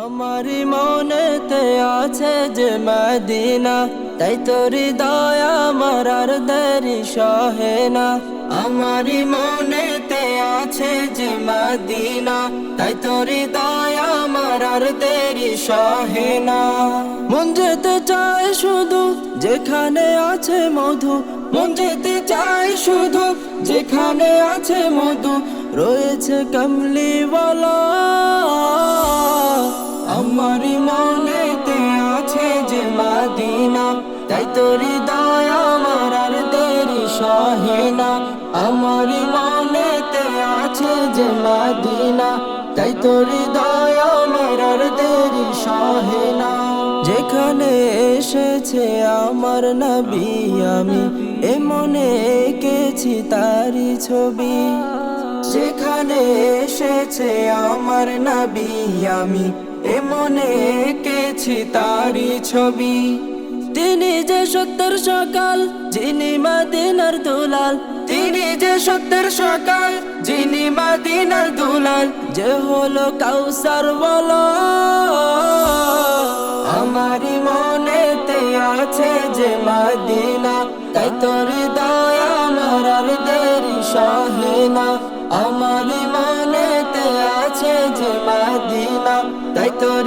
আমারি মনেতে আছে যে মদিনা, তাই তোরি দয়া আমার আর দেরি সহে না। আমারি মনেতে আছে যে মদিনা, তাই তোরি দয়া আমার আর দেরি সহে না। মন যেতে চায় শুধু যেখানে আছে মধু, মন যেতে চায় শুধু যেখানে আছে মধু, রয়েছে কমলি তাই তোরি দয়া আমার আর দেরি সহে না। আমারি মনেতে আছে যে মাদিনা, তাই তোরি দয়া আমার আর দেরি সহে না। যেখানে এসেছে আমার নবী আমি, এ মনে এঁকেছি তারি ছবি। যেখানে এসেছে আমার নবী আমি, এ মনে এঁকেছি তারি ছবি। তিনি যে সত্যের সকাল, যিনি মাদিনার দুলাল। তিনি যে সত্যের সকাল, যিনি মাদিনার দুলাল। যে হলো কাউসার বলো। আমারি মনেতে আছে যে মাদিনা, তাই তোর দয়া আমার আর দেরি আছে যে তাই তোর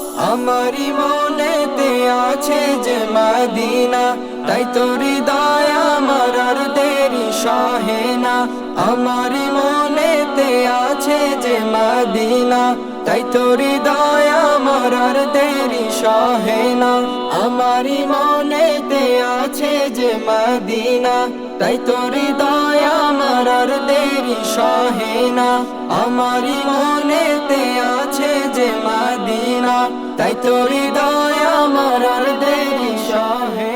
আমারই মনেতে আছে যে মাদিনা, তাই তোরি দয়া আমার আর দেরি সহে না। আমারই মনেতে আছে যে মাদিনা, তাই তোরি দয়া আমার আর দেরি সহে না। আমারই মনেতে আছে যে মাদিনা, তাই তোরি দয়া আমার আর দেরি সহে না। আমারই মনেতে আছে যে মাদিনা তাই তোর দয়া আমার দেরি সহে